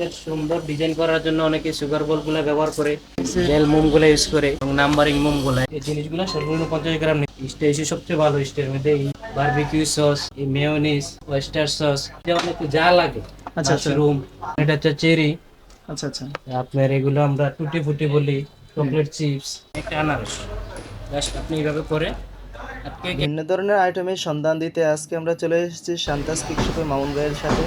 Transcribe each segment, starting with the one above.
কেকের সুন্দর ডিজাইন করার জন্য অনেকে সুগার বলগুলা ব্যবহার করে জেল মোমগুলা ইউজ করে এবং নাম্বারিং মোমগুলা এই জিনিসগুলো সর্বনিম্ন পঞ্চাশ গ্রাম স্টেজে সবচেয়ে ভালো স্টের মধ্যে এই বারবিকিউ সস এই মেয়োনিজ ওয়েস্টার সস এটা অনেক যা লাগে। আচ্ছা, আচ্ছা। মাশরুম এটা হচ্ছে চেরি আচ্ছা আচ্ছা। আপনার এগুলো আমরা টুটি ফুটি বলি চকলেট চিপস একটা আনারস। জাস্ট আপনি এইভাবে করে ভিন্ন ধরনের আইটেমের সন্ধান দিতে আজকে আমরা চলে এসেছি শান্তাস কেক শপে মামুন ভাইয়ের সাথে।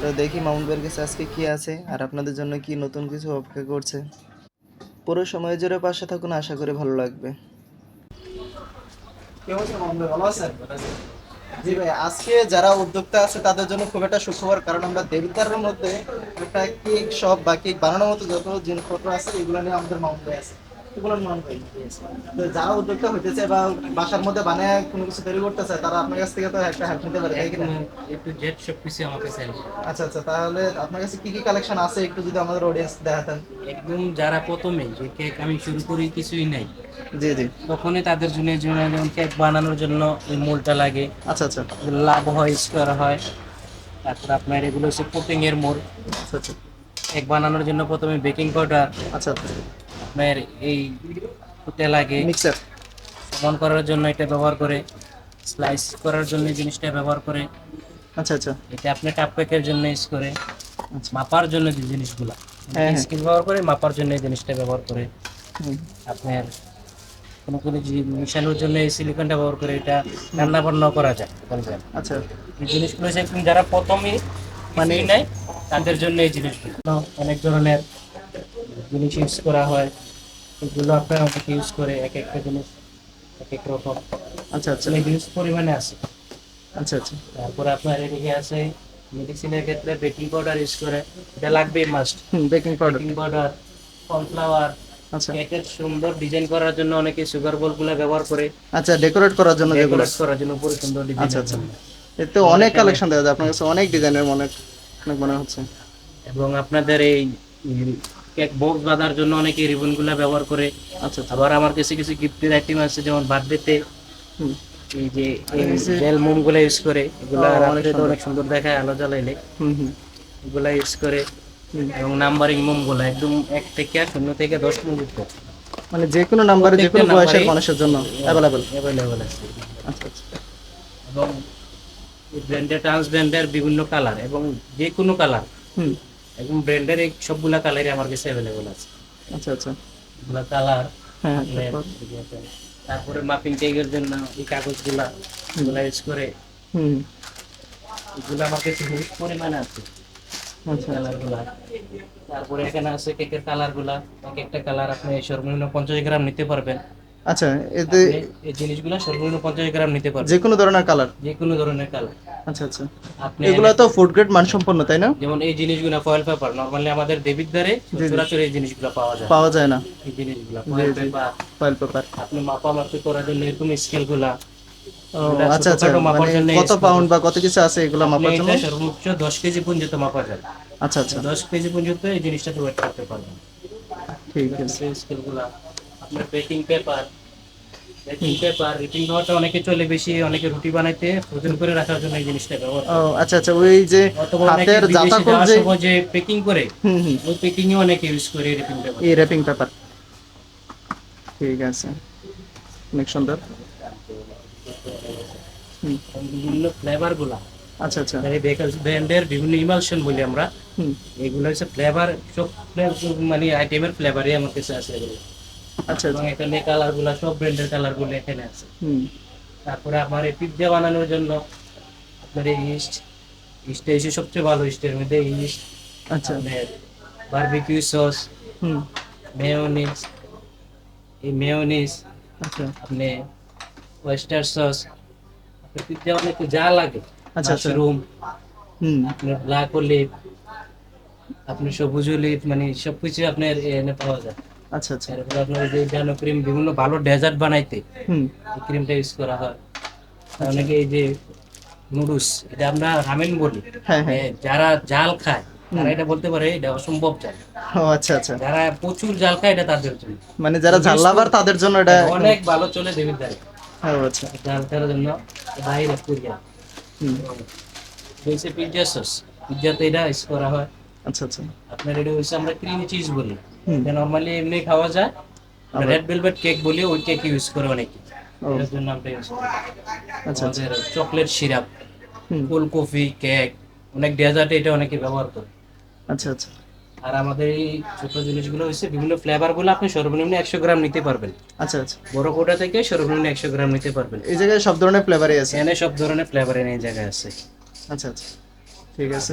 তো দেখি ভাইয়ের কাছে আজকে কি আছে আর আপনাদের জন্য কি নতুন কিছু অপেক্ষা করছে। পুরো সময় জুড়ে পাশে থাকুন, আশা করি ভালো লাগবে। জি ভাই, আজকে যারা উদ্যোক্তা আছে, তাদের জন্য খুব একটা সুখবর, কারণ আমরা দেবিদ্বারের মধ্যে একটা কেক শপ বা কেক বানানোর মতো যত জিনিসপত্র আছে, এগুলো নিয়ে আমাদের মাউন্ট আছে। এগুলো নিয়ে মাউন্ট যারা উদ্যোক্তা হইতেছে বা বাসার মধ্যে বানায় কোনো কিছু তৈরি করতেছে তারা আপনার কাছ থেকে তো একটা হেল্প নিতে পারে তাই কিনা একটু জেট সব কিছু আমার কাছে আচ্ছা আচ্ছা তাহলে আপনার কাছে কি কি কালেকশন আছে? একটু যদি আমাদের অডিয়েন্স দেখাতেন। একদম যারা প্রথমে যে কেক আমি শুরু করি কিছুই নাই। জি জি। তখনই তাদের জন্য যেমন কেক বানানোর জন্য ওই মোলটা লাগে। আচ্ছা আচ্ছা। লাভ হয় স্কোয়ার হয়। তারপর আপনার এগুলো হচ্ছে কোটিং এর মোল আচ্ছা আচ্ছা। কেক বানানোর জন্য প্রথমে বেকিং পাউডার আচ্ছা আচ্ছা। আপনার এই পুঁতে লাগে। মিক্সার সমান করার জন্য এটা ব্যবহার করে স্লাইস করার জন্য জিনিসটা ব্যবহার করে। আচ্ছা আচ্ছা। এটা আপনি কাপ প্যাকের জন্য ইউজ করে আচ্ছা। মাপার জন্য যে জিনিসগুলো। হ্যাঁ, হ্যাঁ। স্কিল ব্যবহার করে মাপার জন্য এই জিনিসটা ব্যবহার করে। আপনার কোনো কোনো মিশানোর জন্য এই সিলিকনটা ব্যবহার করে এটা রান্না বান্না করা যায় বলবেন আচ্ছা। এই জিনিসগুলো হচ্ছে যারা প্রথমেই মানে নেয় তাদের জন্য এই জিনিসগুলো। অনেক ধরনের জিনিস ইউজ করা হয় এগুলো আপনারা অনেক ইউজ করে এক একটা জিনিস এক এক রকম। আচ্ছা আচ্ছা। ইউজ পরিমাণে আছে। আচ্ছা আচ্ছা। তারপরে আপনার এদিকে আছে মেডিসিনের ক্ষেত্রে বেকিং পাউডার ইউজ করে এটা লাগবে must baking powder baking powder cornflour আচ্ছা। কেকের সুন্দর ডিজাইন করার জন্য অনেকে সুগার বলগুলা ব্যবহার করে। আচ্ছা ডেকোরেট করার জন্য যেগুলো। ডেকোরেট করার জন্য পুরো সুন্দর ডিজাইন আচ্ছা আচ্ছা। এতে অনেক কালেকশন দেওয়া যায়। আপনার কাছে অনেক ডিজাইনের অনেক অনেক মনে হচ্ছে। এবং আপনাদের এই কেক বক্স বাঁধার জন্য অনেকে রিবনগুলা ব্যবহার করে। আচ্ছা আবার আমার কাছে কিছু গিফটের আইটেম আছে যেমন বার্থডেতে এই যে জেল মোমগুলা ইউজ করে এগুলা অনেক রাত্রে তো সুন্দর। অনেক সুন্দর দেখায় আলো জ্বালাইলে। হুম হুম। এগুলা ইউজ করে। এবং নাম্বারিং মোমগুলা একদম এক থেকে শূন্য থেকে দশ পর্যন্ত মানে যে কোনো নাম্বারে যে কোনো বয়সের মানুষের জন্য অ্যাভেলেবেল অ্যাভেলেবেল আছে। আচ্ছা আচ্ছা। এবং ব্র্যান্ডের ট্রান্স ব্র্যান্ডের বিভিন্ন কালার এবং যে কোনো কালার হুম। এবং ব্র্যান্ডের এই সবগুলা কালারই আমার কাছে অ্যাভেলেবেল আছে। আচ্ছা আচ্ছা। এগুলা কালার হ্যাঁ তারপরে? মাপিং কেকের জন্য এই কাগজগুলা এগুলা ইউজ করে হুম। এগুলো আমার কাছে হিউজ পরিমাণে আছে। আচ্ছা কালারগুলা তারপরে এখানে আছে কেকের কালারগুলা এক একটা কালার আপনি সর্বনিম্ন পঞ্চাশ গ্রাম নিতে পারবেন। আচ্ছা এতে এই জিনিসগুলো সর্বনিম্ন পঞ্চাশ গ্রাম নিতে পারবেন। যে কোনো ধরনের কালার যে কোনো ধরনের কালার আচ্ছা আচ্ছা। এগুলো তো ফুড গ্রেড মানসম্পন্ন তাই না? যেমন এই জিনিসগুলো ফয়েল পেপার নরমালি আমাদের দেবিদ্বারে সচরাচর এই জিনিসগুলো পাওয়া যায়। পাওয়া যায় না। এই জিনিসগুলো ফয়েল পেপার ফয়েল পেপার আপনি মাপামাপি করার জন্য এরকম স্কেলগুলা আচ্ছা আচ্ছা। মানে কত পাউন্ড বা কত কিছু আছে এগুলো মাপার জন্য? সর্বোচ্চ দশ কেজি পর্যন্ত মাপা যায়। আচ্ছা আচ্ছা। দশ কেজি পর্যন্ত এই জিনিসটাতে ওয়েট করতে পারবেন। ঠিক আছে। সেই স্কেলগুলা আপনার বেকিং পেপার পেপার রিপিং হওয়াটা অনেকে চলে বেশি অনেকে রুটি বানাইতে ফ্রোজেন করে রাখার জন্য এই জিনিসটা ব্যবহার ও আচ্ছা আচ্ছা ওই যে হাতের জাতা যাওয়ার যে যে পেকিং করে হুম হুম ওই পেকিং এ অনেকে ইউজ করে রিপিং পেপার এই র্যাপিং পেপার ঠিক আছে। অনেক সুন্দর। বিভিন্ন ফ্লেভারগুলা। আচ্ছা আচ্ছা। বেকার ব্র্যান্ডের বিভিন্ন ইমালশন বলি আমরা। হুম। এগুলো হচ্ছে ফ্লেভার সব মানে আইটেমের ফ্লেভারই আমার কাছে আছে। এগুলো আচ্ছা এবং আচ্ছা এখানে কালারগুলা সব ব্র্যান্ডের কালারগুলো এখানে আছে। হুম। তারপরে আমার এই পিৎজা বানানোর জন্য আপনার এই ইস্ট ইস্টে এসে সবচেয়ে ভালো ইস্টের মধ্যে ইস্ট আচ্ছা। বারবিকিউ সস হুম। মেয়োনিজ এই মেয়োনিজ আচ্ছা। আপনি ওয়েস্টার সস পিৎজা অনেক যা লাগে আচ্ছা, আচ্ছা। মাশরুম হুম। আপনার ব্ল্যাক অলিভ সবুজ অলিভ মানে সবকিছু আপনার এনে পাওয়া যায়। আচ্ছা আচ্ছা। তারপরে আপনার যে জানো ক্রিম বিভিন্ন ভালো ডেজার্ট বানাইতে হুম। এই ক্রিমটা ইউজ করা হয়। অনেকে এই যে নুডলস এটা আমরা রামেন বলি। হ্যাঁ হ্যাঁ। যারা জাল খায় তারা এটা বলতে পারে এটা অসম্ভব জাল। ও আচ্ছা আচ্ছা। যারা প্রচুর জাল খায় এটা তাদের জন্য। মানে যারা ঝাল্লাবার তাদের জন্য এটা অনেক ভালো চলে দেবের দ্বারে ও আচ্ছা। জাল খাওয়ার জন্য বাইরে কোরিয়া হুম। পিৎজা সস পিৎজাতে এটা ইউজ করা হয়। আচ্ছা আচ্ছা। আপনার এটা হচ্ছে আমরা ক্রিম চিজ বলি। হুম। এটা নর্মালি এমনি খাওয়া যায়। রেড ভেলভেট কেক বলি ওই কেক ইউজ করে অনেকে। এটার জন্য আমরা ইউজ করি। আচ্ছা আচ্ছা। চকলেট সিরাপ হুম। কোল কফি কেক অনেক ডেজার্টে এটা অনেকে ব্যবহার করে। আচ্ছা আচ্ছা। আর আমাদের এই ছোট জিনিসগুলো হচ্ছে বিভিন্ন ফ্লেভারগুলো আপনি সর্বনিম্ন একশো গ্রাম নিতে পারবেন। আচ্ছা আচ্ছা। বড় কোটা থেকে সর্বনিম্ন একশো গ্রাম নিতে পারবেন। এই জায়গায় সব ধরনের ফ্লেভারই আছে? এখানে সব ধরনের ফ্লেভার এনে এই জায়গায় আছে। আচ্ছা আচ্ছা। ঠিক আছে।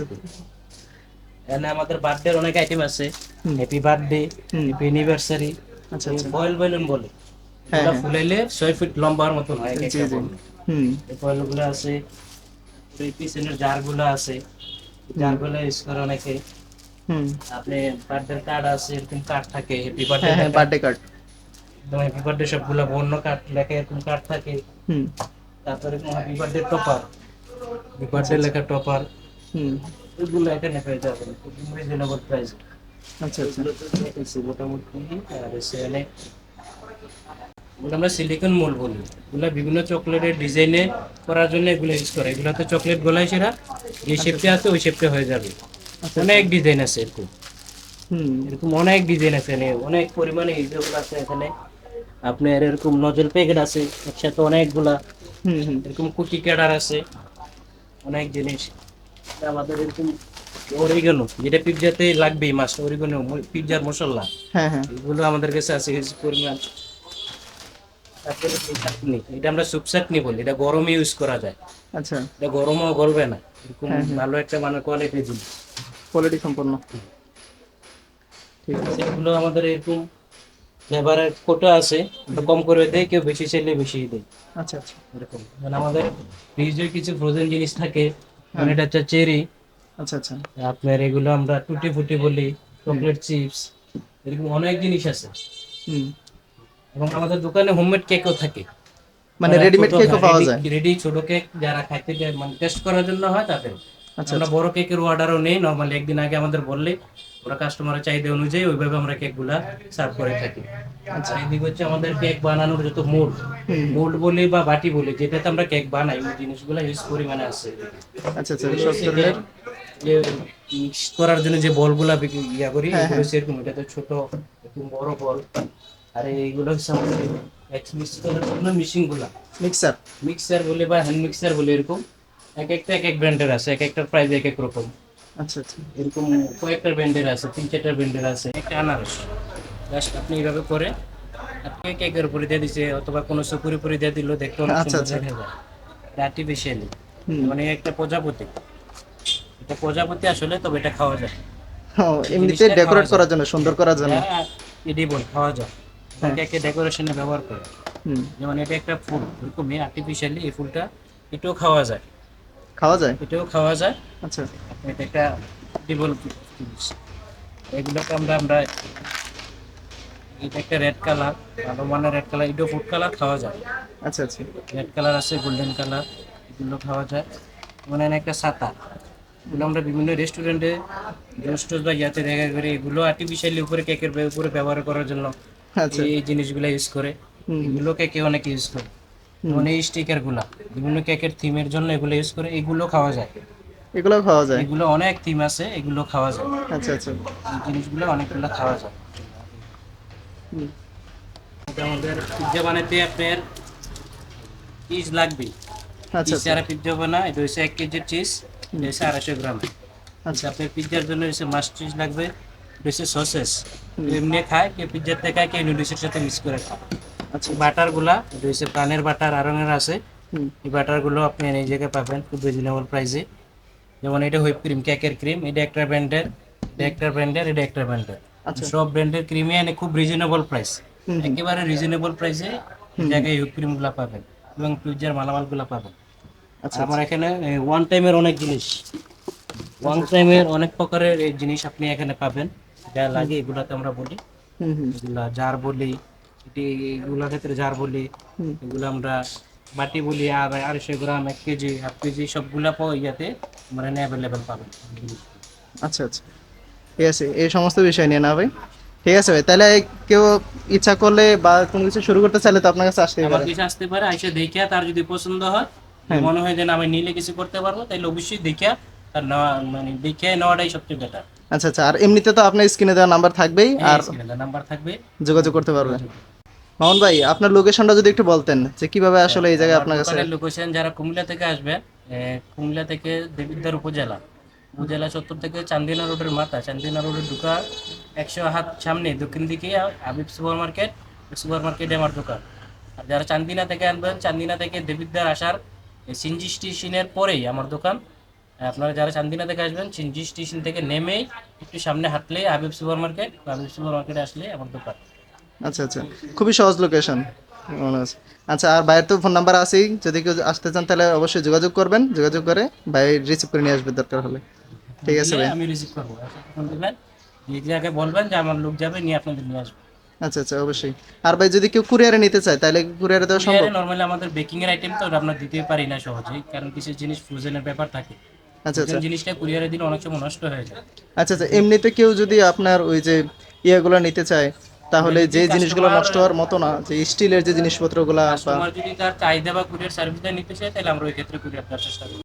এখানে আমাদের বার্থডে অনেক আইটেম আছে। Happy birthday. হ্যাপি অ্যানিভার্সারি আচ্ছা আচ্ছা। বয়েল বেলুন বলে। হ্যাঁ, হ্যাঁ। ফুলাইলে ছয় ফিট লম্বার মতন হয় জি জি। হুম। এই বয়েলগুলো আছে। এই পিছনের জারগুলো আছে। জারগুলো ইউজ করে অনেকে। হুম। আপনি বার্থডে কার্ড আছে এরকম কার্ড থাকে হ্যাপি হ্যাঁ হ্যাঁ বার্থডে বার্থডে কার্ড একদম হ্যাপি বার্থডে সবগুলো বন্য কার্ড লেখা এরকম কার্ড থাকে। হুম। তারপরে happy birthday topper happy birthday লেখা টপার হুম। এগুলো এখানে পেয়ে যাবেন রিজনেবল প্রাইস আচ্ছা আচ্ছা। মোটামুটি আর আমরা সিলিকন মোল বলি। এগুলো বিভিন্ন চকলেটের ডিজাইনে করার জন্য এগুলো ইউজ করে। এগুলো তো চকলেট গলায় সেরা যে শেপটা আছে ওই শেপটা হয়ে যাবে। অনেক ডিজাইন আছে এরকম। হুম। এরকম অনেক ডিজাইন আছে এখানে। অনেক পরিমাণে ইউজেবল আছে এখানে। আপনার এরকম নজল প্যাকেট আছে একসাথে অনেকগুলা। এরকম কুকি ক্যাডার আছে। অনেক জিনিস। আমাদের এরকম অরিগানো যেটা পিৎজাতে লাগবেই মাছ অরিগানো পিৎজার মশলা হ্যাঁ হ্যাঁ। এগুলো আমাদের কাছে আছে পরিমাণ। তারপরে চাটনি এটা আমরা সুপ চাটনি বলি এটা গরমে ইউজ করা যায়। আচ্ছা। এটা গরমও গলবে না এরকম হ্যাঁ, হ্যাঁ। ভালো একটা মানে কোয়ালিটি জিনিস। কোয়ালিটি সম্পন্ন। ঠিক আছে সেগুলো আমাদের এরকম ফ্লেভারের কোটা আছে কম করে দেয় কেউ বেশি চাইলে বেশি দেয়। আচ্ছা আচ্ছা। এরকম। মানে আমাদের ফ্রিজে কিছু ফ্রোজেন জিনিস থাকে। মানে এটা হচ্ছে চেরি। আচ্ছা আচ্ছা। আপনার এগুলো আমরা টুটি ফুটি বলি চকলেট চিপস এরকম অনেক জিনিস আছে। হুম। এবং আমাদের দোকানে হোমমেড কেকও থাকে। মানে রেডিমেড কেকও পাওয়া যায়। রেডি ছোট কেক যারা খাইতে যায় মানে টেস্ট করার জন্য হয় তাদের। আচ্ছা আমরা বড় কেকের অর্ডারও নেই নরমালি একদিন আগে আমাদের বললে ওরা কাস্টমারের চাহিদা অনুযায়ী ওইভাবে আমরা কেকগুলা সার্ভ করে থাকি। আচ্ছা। এদিকে হচ্ছে আমাদের কেক বানানোর যত মোল্ড। মোল্ড বলি বা বাটি বলি যেটাতে আমরা কেক বানাই ওই জিনিসগুলো ইউজ করি মানে আছে। আচ্ছা আচ্ছা যে মিক্স করার জন্য যে বলগুলা ইয়া করি হ্যাঁ, সেরকম এটা তো ছোট বড় বল। আর এইগুলো হচ্ছে আমাদের মিক্স করার জন্য মেশিনগুলা মিক্সার মিক্সার বলে বা হ্যান্ড মিক্সার বলে এরকম এক একটা এক এক ব্র্যান্ডের আছে এক একটা প্রাইস এক এক রকম। আচ্ছা আচ্ছা। এরকম কয়েকটা ব্র্যান্ডের আছে তিন চারটা ব্র্যান্ডের আছে একটা আনারস। জাস্ট আপনি এইভাবে করে আপনি কেকের উপরে দিয়ে দিছে অথবা কোনো সুপুর উপরে দিয়ে দিল দেখতে অনেক আচ্ছা, সুন্দর আচ্ছা। দেখা যায়। আর্টিফিশিয়ালি মানে একটা প্রজাপতি। এটা প্রজাপতি আসলে তবে এটা খাওয়া যায়। এমনিতে ডেকোরেট করার জন্য সুন্দর করার জন্য। এডিবল খাওয়া যায়। হ্যাঁ। এটাকে ডেকোরেশনে ব্যবহার করে। যেমন এটা একটা ফুল এরকমই আর্টিফিশিয়ালি এই ফুলটা এটাও খাওয়া যায়। খাওয়া যায়? এটাও খাওয়া যায়। আচ্ছা। এটা একটা ডিবল জিনিস। এগুলোকে আমরা আমরা এটা একটা রেড কালার ভালো মানে রেড কালার এটাও ফুড কালার খাওয়া যায়। আচ্ছা আচ্ছা। রেড কালার আছে গোল্ডেন কালার এগুলো খাওয়া যায়। মানে একটা ছাতা এগুলো আমরা বিভিন্ন রেস্টুরেন্টে রেস্টোর বা ইয়াতে দেখা করি এগুলো আর্টিফিশিয়ালি উপরে কেকের উপরে ব্যবহার করার জন্য আচ্ছা। এই জিনিসগুলো ইউজ করে। এগুলো কেকে অনেক ইউজ করে। মানে এই স্টিকারগুলা বিভিন্ন কেকের থিমের জন্য এগুলো ইউজ করে এগুলো খাওয়া যায়। এগুলো খাওয়া যায়? এগুলো অনেক থিম আছে এগুলো খাওয়া যায়। আচ্ছা আচ্ছা। এই জিনিসগুলো অনেকগুলো খাওয়া যায়। এটা আমাদের পিৎজা বানাতে আপনার চিজ লাগবে। আচ্ছা চিজ আচ্ছা পিৎজা বানা এটা হচ্ছে এক কেজির চিজ এটা হচ্ছে আড়াইশো গ্রাম। আচ্ছা। আপনার পিৎজার জন্য হচ্ছে মাস্ট চিজ লাগবে হচ্ছে সসেস এমনি খায় পিৎজার থেকে খায় কেউ নুডলসের সাথে মিক্স করে খায়। আচ্ছা। বাটারগুলা এটা হচ্ছে প্রাণের বাটার আরঙের আছে। এই বাটারগুলো আপনি এই জায়গায় পাবেন খুব রিজনেবল প্রাইসে যেমন এটা হুইপ ক্রিম কেকের ক্রিম এটা একটা ব্র্যান্ডের এটা একটা ব্র্যান্ডের এটা একটা ব্র্যান্ডের আচ্ছা। সব ব্র্যান্ডের ক্রিমই এনে খুব রিজনেবল প্রাইস। একেবারে রিজনেবল প্রাইসে জায়গায় হুইপ ক্রিমগুলো পাবেন এবং ফ্রিজের মালামালগুলো পাবেন। আচ্ছা আমার এখানে ওয়ান টাইমের অনেক জিনিস। ওয়ান টাইমের অনেক প্রকারের এই জিনিস আপনি এখানে পাবেন। যা লাগে এগুলাতে আমরা বলি। এগুলা জার বলি এটি এগুলোর ক্ষেত্রে জার বলি। এগুলো আমরা বাটি বলি আর আড়াইশো গ্রাম এক কেজি হাফ কেজি সবগুলা পাওয়া ইয়াতে। অ্যাভেলেবেল পাবেন। আচ্ছা আচ্ছা। ঠিক আছে এই সমস্ত বিষয় নিয়ে না ভাই। ঠিক আছে ভাই তাহলে কেউ ইচ্ছা করলে বা কোনো কিছু শুরু করতে চাইলে তো আপনার কাছে আমার পারে। কিছু আসতে পারে আইসে দেখিয়া তার যদি পছন্দ হয় হ্যাঁ। মনে হয় যে আমি নিলে কিছু করতে পারব তাহলে অবশ্যই তার নেওয়া মানে দেখিয়া নেওয়াটাই সবচেয়ে বেটার আচ্ছা আচ্ছা আর এমনিতে তো আপনার স্ক্রিনে দেওয়া নাম্বার থাকবেই আর নাম্বার থাকবে। যোগাযোগ করতে পারবেন। মামুন ভাই আপনার লোকেশনটা যদি একটু বলতেন যে কীভাবে আসলে এই জায়গায় আপনার কাছে লোকেশন যারা কুমিল্লা থেকে আসবে কুমিল্লা থেকে দেবিদ্বার উপজেলা। উপজেলা চত্বর থেকে চান্দিনা রোডের মাথা। চান্দিনা রোডের ঢুকা একশো হাত সামনে, দক্ষিণ দিকে আবিব সুপার মার্কেট সুপার মার্কেটে আমার দোকান আর যারা চান্দিনা থেকে আনবেন, চান্দিনা থেকে দেবিদ্বার আসার সিনজি স্টেশনের পরেই আমার দোকান। আপনারা যারা চান্দিনা থেকে আসবেন, সিনজি স্টেশন থেকে নেমেই একটু সামনে হাঁটলে Aviv super market Aviv super মার্কেটে আসলে আমার দোকান। আচ্ছা আচ্ছা। খুবই সহজ লোকেশন আচ্ছা আর ভাইয়ের তো ফোন নাম্বার আছেই। যদি কেউ আসতে চান তাহলে অবশ্যই যোগাযোগ করবেন। যোগাযোগ করে ভাই রিসিভ করে নিয়ে আসবে দরকার হলে। ঠিক আছে ভাই। আমি রিসিভ করব। আগে বলবেন যে আমার লোক যাবে নিয়ে আপনাদের নিয়ে আসবে। আচ্ছা আচ্ছা অবশ্যই। আর ভাই যদি কেউ কুরিয়ারে নিতে চায় তাহলে কুরিয়ারে দেওয়া সম্ভব? নরমালি আমাদের বেকিং এর আইটেম তো আমরা দিতে পারি না সহজেই কারণ কিছু জিনিস ফ্রোজেনের ব্যাপার থাকে। আচ্ছা আচ্ছা। ফ্রোজেন জিনিসটা কুরিয়ারে দিলে অনেক সময় নষ্ট হয়ে যায়। আচ্ছা আচ্ছা এমনিতে কেউ যদি আপনার ওই যে ইয়েগুলো নিতে চায় তাহলে যে জিনিসগুলো নষ্ট হওয়ার মতো না যে স্টিলের যে জিনিসপত্রগুলো আসবে কাস্টমার যদি তার চাহিদা বা কুরিয়ার সার্ভিসটা নিতে চায় তাহলে আমরা ওই ক্ষেত্রে কুরিয়ার দেওয়ার চেষ্টা করি